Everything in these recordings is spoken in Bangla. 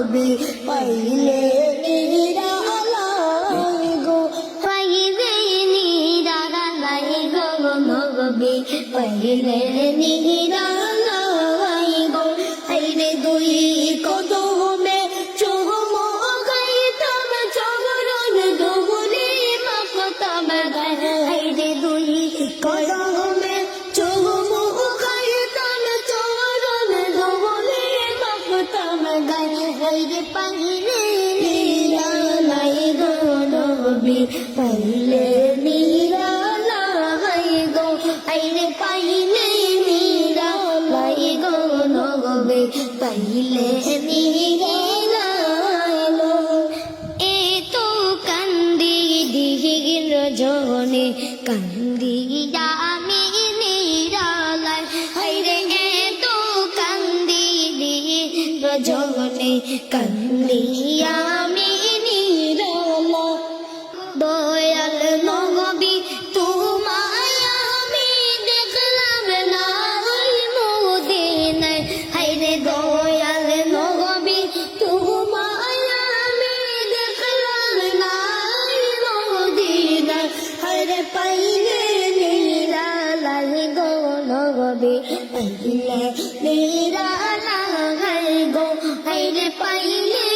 নবী পাইলে নীলালয় গো। পাইলে নীলালয় গো নবী। পাইলে নবী পাইলে নীলালয় গো হাইরে পাইলে নীলালয় গো নবী পাইলে নীলালয় গো এ তো কান্দি দিহির রজনে কান্দি আমি নিরালায়। হাইরে এ তো কান্দি দিহির রজনে কান্দি আমি দয়াল নগবি তোমায় আমি দেখলাম না ওই মদিনায়। হাইরে দয়াল নগবি তোমায় আমি দেখলাম না ওই মদিনায়। হাইরে পাইলে নিরালাল গো পাইলে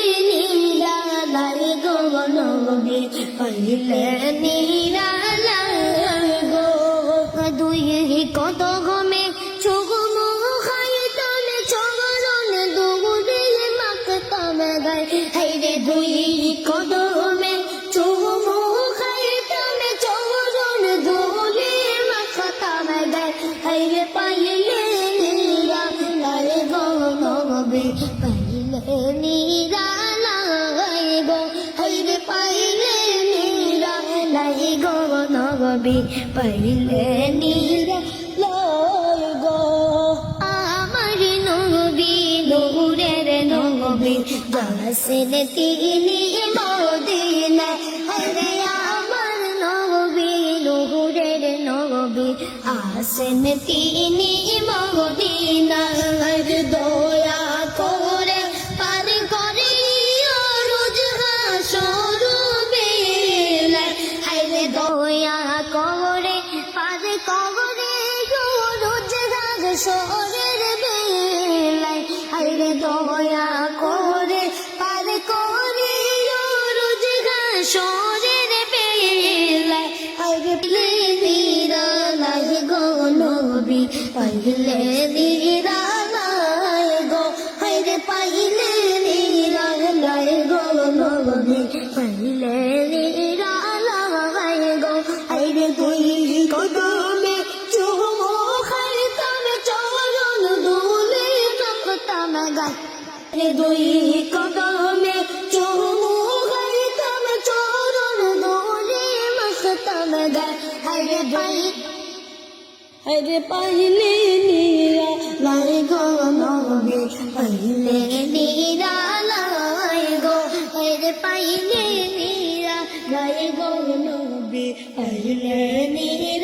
নিরালাল গো নগবি পাইলে নিরালাল গো। দুই কত গমে চুগুমু খাইতন হাইরে পাইলে নিরালাল গো নবী, পাইলে নিরালাল গো, আমার নবী, নূরের নবী। দাসেন তিনি মদিনা হরে আমার নবী, নূরের নবী। আসেন তিনি মদিনা হরে দয়া হাসরের বেলায় হাইরে দয়া করে পার করে রোজ হাসরের বেলায়। হাইরে পেলে নিরালায় গো নবী, পাইলে দুই কদমে চুমু খাইতাম চরণ দুলে মাখতাম গায়। হাইরে পাই হাইরে পাইলে নীরা লাই গো নবী, পাইলে নীরা লাই গো হাইরে পাইলে নীরা লাই গো নবী, পাইলে নীরা।